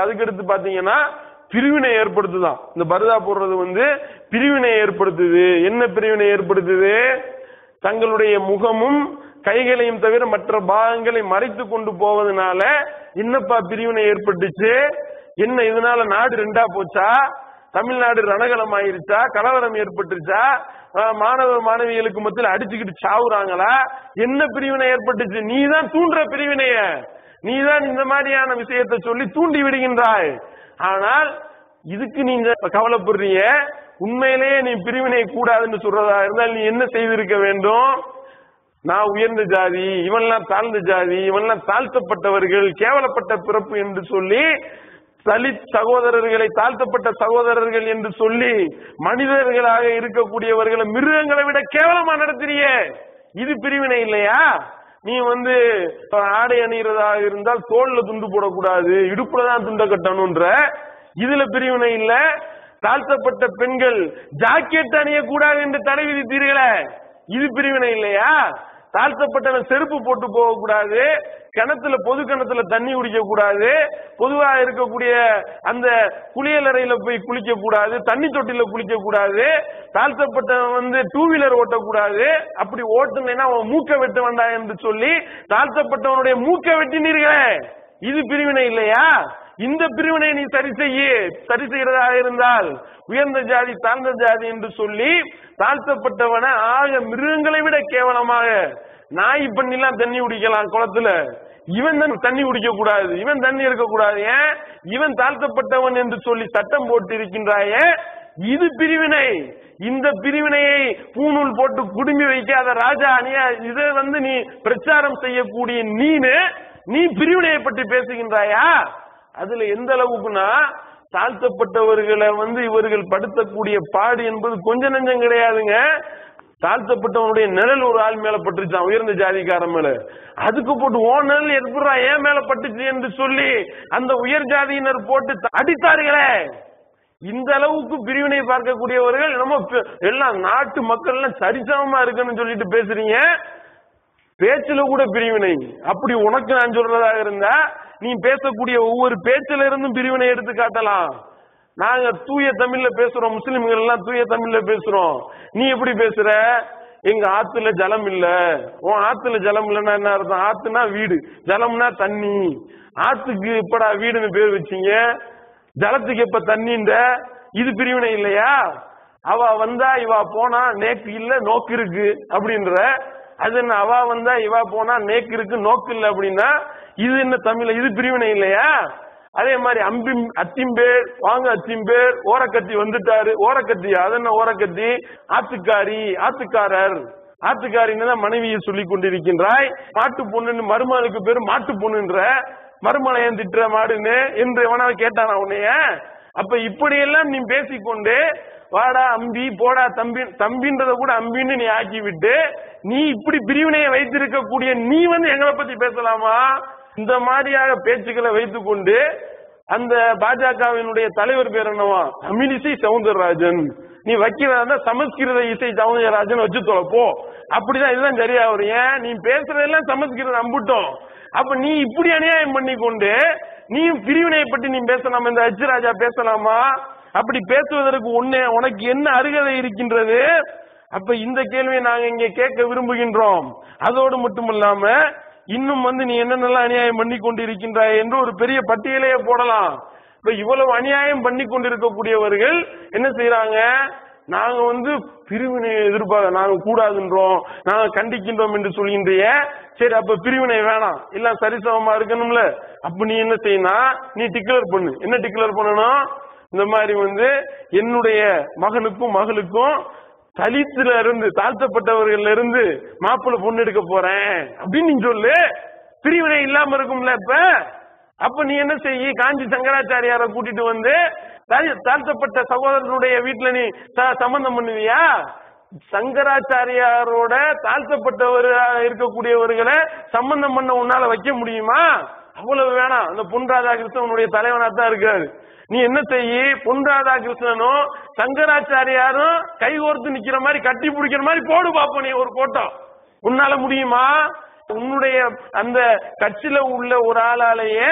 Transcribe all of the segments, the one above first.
அதுக்கடுத்து பாத்தீங்கன்னா பிரிவினை ஏற்படுத்துதான். இந்த பரதா போடுறது வந்து பிரிவினை ஏற்படுத்துது. என்ன பிரிவினை ஏற்படுத்துது? தங்களுடைய முகமும் கைகளையும் தவிர மற்ற பாகங்களை மறைத்து கொண்டு போவதனால என்னப்பா பிரிவினை ஏற்பட்டுச்சு? என்ன இதனால நாடு ரெண்டா போச்சா? தமிழ்நாடு ரணகலம் ஆயிருச்சா? கலவரம் ஏற்பட்டுருச்சா? மாணவ மாணவிகளுக்கு மத்தியில் அடிச்சுக்கிட்டு சாவுறாங்களா? என்ன பிரிவினை ஏற்பட்டுச்சு? நீ தான் தூண்டுற பிரிவினைய. நீதான் இந்த மாதிரியான விஷயத்தை சொல்லி தூண்டி விடுகின்றாய். ஆனால் இதுக்கு நீங்க கவலைப்படுறீங்க. உண்மையிலேயே நீ பிரிவினை கூடாதுன்னு சொல்றதா இருந்தால் நீ என்ன செய்திருக்க வேண்டும்? நான் உயர்ந்த ஜாதி இவன்லாம் தாழ்ந்த ஜாதி இவன்லாம் தாழ்த்தப்பட்டவர்கள் கேவலப்பட்ட பிறப்பு என்று சொல்லி தலித் சகோதரர்களை தாழ்த்தப்பட்ட சகோதரர்கள் என்று சொல்லி மனிதர்களாக இருக்கக்கூடியவர்களை மிருகங்களை விட கேவலமா நடத்துறியே இது பிரிவினை இல்லையா? நீ வந்து ஆடை அணிகிறதா இருந்தால் தோல்ல துண்டு போடக்கூடாது இடுப்புல தான் துண்டை கட்டணும்ன்ற இதுல பிரிவினை இல்ல. தாழ்த்தப்பட்ட பெண்கள் ஜாக்கெட் அணியக்கூடாது என்று தடை விதித்தீர்களே இது பிரிவினை இல்லையா? தாழ்த்தப்பட்டவன் செருப்பு போட்டு போகக்கூடாது கிணத்துல பொது கிணத்துல தண்ணி குடிக்க கூடாது பொதுவா இருக்கக்கூடிய அந்த குளியலறையில போய் குளிக்க கூடாது தண்ணி தொட்டில குளிக்க கூடாது தாழ்த்தப்பட்டவன் வந்து டூ வீலர் ஓட்டக்கூடாது அப்படி ஓட்டுனேன்னா அவன் மூக்க வெட்ட வேண்டாம் என்று சொல்லி தாழ்த்தப்பட்டவனுடைய மூக்க வெட்டினீர்களே. இது பிரிவினை இல்லையா? இந்த பிரிவினை நீ சரி செய்ய. சரி செய்யறதாக இருந்தால் உயர்ந்த ஜாதி தாழ்ந்த ஜாதி என்று சொல்லி தாழ்த்தப்பட்டவன ஆக மிருகங்களை விட கேவலமாக நாய் பண்ணிலாம் தண்ணி குடிக்கலாம் குளத்துல. இவன் தான் தண்ணி குடிக்க கூடாது இவன் தண்ணி இருக்க கூடாது ஏன்? இவன் தாழ்த்தப்பட்டவன் என்று சொல்லி சட்டம் போட்டு இருக்கின்றாயே. இது பிரிவினை. இந்த பிரிவினையை பூநூல் போட்டு குடுமி வைக்காத ராஜா அணியா இதை வந்து நீ பிரச்சாரம் செய்யக்கூடிய நீனு நீ பிரிவினையை பற்றி பேசுகின்றாயா? அதுல எந்த அளவுக்குன்னா தாழ்த்தப்பட்டவர்களை வந்து இவர்கள் படுத்தக்கூடிய பாடு என்பது கொஞ்ச நெஞ்சம் கிடையாதுங்க. தாழ்த்தப்பட்டவனுடைய நிழல் ஒரு ஆள் மேல பட்டுருச்சான் உயர்ந்த ஜாதிக்காரன் மேல. அதுக்கு போட்டு ஓ நிழல் எப்படா ஏன் மேல பட்டுச்சு? என்று சொல்லி அந்த உயர் ஜாதியினர் போட்டு அடித்தார்களே. இந்த அளவுக்கு பிரிவினை பார்க்கக்கூடியவர்கள் நம்ம பெ- எல்லாம் நாட்டு மக்கள் எல்லாம் சரிசமமா இருக்குன்னு சொல்லிட்டு பேசுறீங்க. பேச்சுல கூட பிரிவினை. அப்படி உனக்கு நான் சொல்றதாக இருந்தா நீ பேசக்கூடிய ஒவ்வொரு பேச்சில இருந்தும் பிரிவினை எடுத்து காட்டலாம். நாங்க தூய தமிழ்ல பேசுறோம் முஸ்லிம்கள் எல்லாம் தூய தமிழ்ல பேசுறோம். நீ எப்படி பேசுற? எங்க ஆத்துல ஜலம் இல்ல. உன் ஆத்துல ஜலம் இல்லைன்னா என்ன அர்த்தம்? ஆத்துனா வீடு ஜலம்னா தண்ணி. ஆத்துக்கு எப்படா வீடுன்னு பேர் வச்சீங்க? ஜலத்துக்கு எப்ப தண்ணின்ற? இது பிரிவினை இல்லையா? அவ வந்தா இவா போனா நேக்கு இல்ல நோக்கு இருக்கு அப்படின்ற. அது என்ன அவ வந்தா இவா போனா நேக்கு இருக்கு நோக்கு இல்ல அப்படின்னா இது என்ன தமிழ்? இது பிரிவினை இல்லையா? அதே மாதிரி அம்பி அத்திம்பேர் வாங்க அத்திம்பேர் ஓரக்கத்தி வந்துட்டாரு. ஓரக்கத்தி அது என்ன ஓரக்கத்தி? ஆத்துக்காரி ஆத்துக்காரர். ஆத்துக்காரின்னு தான் மனைவியை சொல்லி கொண்டிருக்கின்றாய்? மாட்டு பொண்ணுன்னு மருமகளுக்கு பேர் மாட்டு பொண்ணுன்ற. மருமலையன் திட்டுற மாடுன்னு? என்று எவனாவது கேட்டானா உன்னைய? அப்ப இப்படியெல்லாம் நீ பேசிக்கொண்டு வாடா அம்பி போடா தம்பி தம்பின்றத கூட அம்பின்னு நீ ஆக்கி விட்டு நீ இப்படி பிரிவினையை வைத்திருக்கக்கூடிய நீ வந்து எங்களை பத்தி பேசலாமா? இந்த மாதிரியாக பேச்சுக்களை வைத்துக்கொண்டு அந்த பாஜகவினுடைய தலைவர் பேர் என்னவா? தமிழிசை சவுந்தரராஜன். நீ வைக்கிறதா சமஸ்கிருத இசை சவுந்தரராஜன் வச்சு தொலைப்போ. அப்படிதான் இதுதான் சரியா வரும் ஏன்? நீ பேசுறதெல்லாம் சமஸ்கிருதம் நம்பிட்டோம் அப்ப நீ இப்படி அநியாயம் பண்ணி கொண்டு நீ பிரிவினை பற்றி நீ பேசலாமா இந்த அச்சுராஜா பேசலாமா? அப்படி பேசுவதற்கு ஒண்ணு உனக்கு என்ன அருகதை இருக்கின்றது? அப்ப இந்த கேள்வியை நாங்க இங்க கேட்க விரும்புகின்றோம். அதோடு மட்டுமல்லாம இன்னும் வந்து நீ என்னென்னலாம் அநியாயம் பண்ணி கொண்டிருக்கின்றாய் என்று ஒரு பெரிய பட்டியலையே போடலாம். இப்ப இவ்வளவு அநியாயம் பண்ணி கொண்டிருக்கக்கூடியவர்கள் என்ன செய்யறாங்க நாங்க வந்து பிரிவினை எதிர்பார்க்க நாங்க கூடாதுன்றோம் நாங்க கண்டிக்கின்றோம் என்று சொல்கின்றிய சரி அப்ப பிரிவினை வேணாம். எல்லாம் சரிசமமா இருக்கணும்ல? அப்ப நீ என்ன செய்யணும் நீ டிக்ளேர் பண்ணு. என்ன டிக்ளேர் பண்ணணும்? இந்த மாதிரி வந்து என்னுடைய மகனுக்கும் மகளுக்கும் தலித்துல இருந்து தாழ்த்தப்பட்டவர்கள் இருந்து மாப்பிள்ள பொண்ணு எடுக்க போறேன். அப்படின்னு நீ சொல்லு. பிரிவினை இல்லாம இருக்கும்ல இப்ப. அப்ப நீ என்ன செய்ய? காஞ்சி சங்கராச்சாரியார கூட்டிட்டு வந்து தாழ்த்தப்பட்ட சகோதரனுடைய வீட்டுல நீ சம்பந்தம் பண்ணுவியா? சங்கராச்சாரியாரோட தாழ்த்தப்பட்டவராக இருக்கக்கூடியவர்களை சம்பந்தம் பண்ண உன்னால வைக்க முடியுமா? அவ்வளவு வேணாம். அந்த பொன் உன்னுடைய தலைவனா தான் இருக்காரு. நீ என்ன செய்ய பொன் ராதாகிருஷ்ணனும் சங்கராச்சாரியாரும் கைகோர்த்து நிக்கிற மாதிரி கட்டி பிடிக்கிற மாதிரி போடு பாப்போம் நீ ஒரு போட்டோ உன்னால முடியுமா? உன்னுடைய அந்த கட்சியில உள்ள ஒரு ஆளாலேயே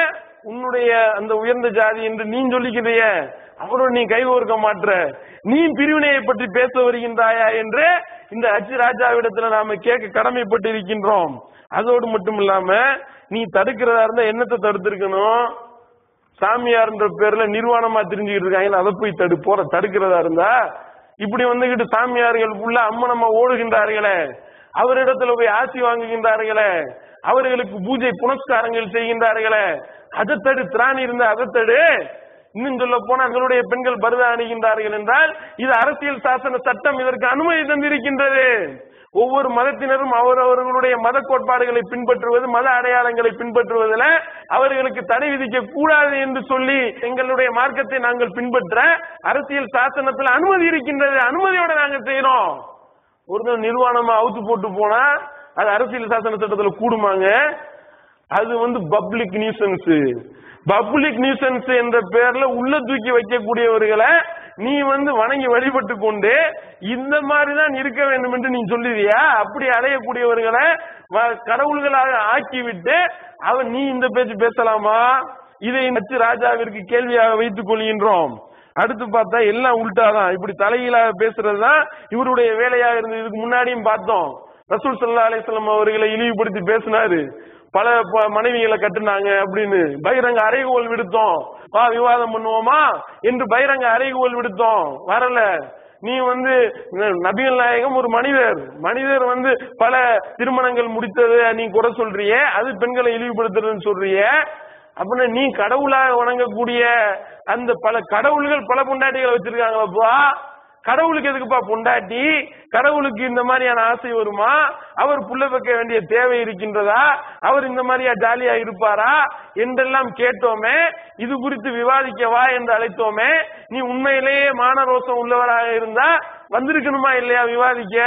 உன்னுடைய அந்த உயர்ந்த ஜாதி என்று நீ சொல்லிக்கிறிய. அவரோடு நீ கைகோர்க்க மாற்ற நீ பிரிவினையை பற்றி பேச வருகின்றாயா என்று இந்த அச்சு ராஜாவிடத்துல நாம கேட்க கடமைப்பட்டு இருக்கின்றோம் அதோடு மட்டும் இல்லாம நீ தடுக்கிறதா இருந்தா என்னத்தை தடுத்திருக்கணும்? சாமியார்ன்ற பேர்ல நிர்வாணமா தெரிஞ்சுக்கிட்டு இருக்காங்க அதை போய் தடு போற தடுக்கிறதா இருந்தா இப்படி வந்துகிட்டு சாமியார்கள் உள்ள அம்மனம்மா ஓடுகின்றார்களே அவரிடத்துல போய் ஆசி வாங்குகின்றார்களே அவர்களுக்கு பூஜை புனஸ்காரங்கள் செய்கின்றார்களே அதை தடு திராணி இருந்த அதை தடு. இன்னும் சொல்ல போனா எங்களுடைய பெண்கள் பருத அணிகின்றார்கள் என்றால் இது அரசியல் சாசன சட்டம் இதற்கு அனுமதி தந்திருக்கின்றது. ஒவ்வொரு மதத்தினரும் அவரவர்களுடைய மத கோட்பாடுகளை பின்பற்றுவது மத அடையாளங்களை பின்பற்றுவதில் அவர்களுக்கு தடை விதிக்க கூடாது என்று சொல்லி எங்களுடைய மார்க்கத்தை நாங்கள் பின்பற்ற அரசியல் சாசனத்தில் அனுமதி இருக்கின்றது. அனுமதியோட நாங்கள் செய்யறோம் ஒருத்தர் நிர்வாணமா அவுத்து போட்டு போனா அது அரசியல் சாசன சட்டத்தில் கூடுமாங்க? அது வந்து பப்ளிக் நியூசன்ஸ். பப்ளிக் நியூசன்ஸ் என்ற பேர்ல உள்ள தூக்கி வைக்கக்கூடியவர்களை நீ வந்து வணங்கி வழிபட்டு கொண்டு இந்த மாதிரி தான் இருக்க வேண்டும் என்று நீ சொல்லுவியா? அப்படி அடையக்கூடியவர்களை வ- கடவுள்களாக ஆக்கிவிட்டு அவன் நீ இந்த பேச்சு பேசலாமா? இதை நச்சு ராஜாவிற்கு கேள்வியாக வைத்துக் கொள்கின்றோம். அடுத்து பார்த்தா எல்லாம் உள்டாதான். இப்படி தலைகீழாக பேசுறதுதான் இவருடைய வேலையாக இருந்தது. இதுக்கு முன்னாடியும் பார்த்தோம். ரசூல் சல்லா அலிஸ்லாம் அவர்களை இழிவுபடுத்தி பேசினாரு. பல ப- மனைவிகளை கட்டுனாங்க அப்படின்னு. பகிரங்க அறைகோல் விடுத்தோம். வா விவாதம் பண்ணுவோமா? என்று பகிரங்க அறைகோல் விடுத்தோம். வரல. நீ வந்து நபிகள் நாயகம் ஒரு மனிதர். மனிதர் வந்து பல திருமணங்கள் முடித்தது நீ குறை சொல்றிய? அது பெண்களை இழிவுபடுத்துறதுன்னு சொல்றிய? அப்படின்னா நீ கடவுளாக வணங்கக்கூடிய அந்த பல கடவுள்கள் பல பொண்டாட்டிகளை வச்சிருக்காங்களப்பா. கடவுளுக்கு எதுக்குப்பா பொண்டாட்டி? கடவுளுக்கு இந்த மாதிரியான ஆசை வருமா? அவர் புள்ள வைக்க வேண்டிய தேவை இருக்கின்றதா? அவர் இந்த மாதிரியா ஜாலியா இருப்பாரா? என்றெல்லாம் கேட்டோமே இது குறித்து விவாதிக்கவா என்று அழைத்தோமே நீ உண்மையிலேயே மானரோசம் உள்ளவராக இருந்தா வந்திருக்கணுமா இல்லையா விவாதிக்க?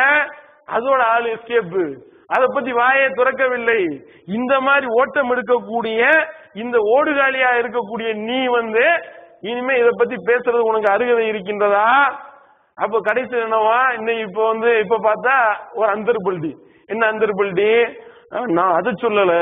அதோட ஆள் எஸ்கேப்பு அதை பத்தி வாயை துறக்கவில்லை. இந்த மாதிரி ஓட்டம் எடுக்கக்கூடிய இந்த ஓடுகாலியா இருக்கக்கூடிய நீ வந்து இனிமே இதை பத்தி பேசுறது உனக்கு அருகதை இருக்கின்றதா? அப்ப கடைசி என்னவா? இன்னைக்கு இப்ப வந்து இப்ப பார்த்தா ஒரு அந்தர்பல்டி என்ன அந்தர்பல்டி நான் அதை சொல்லல.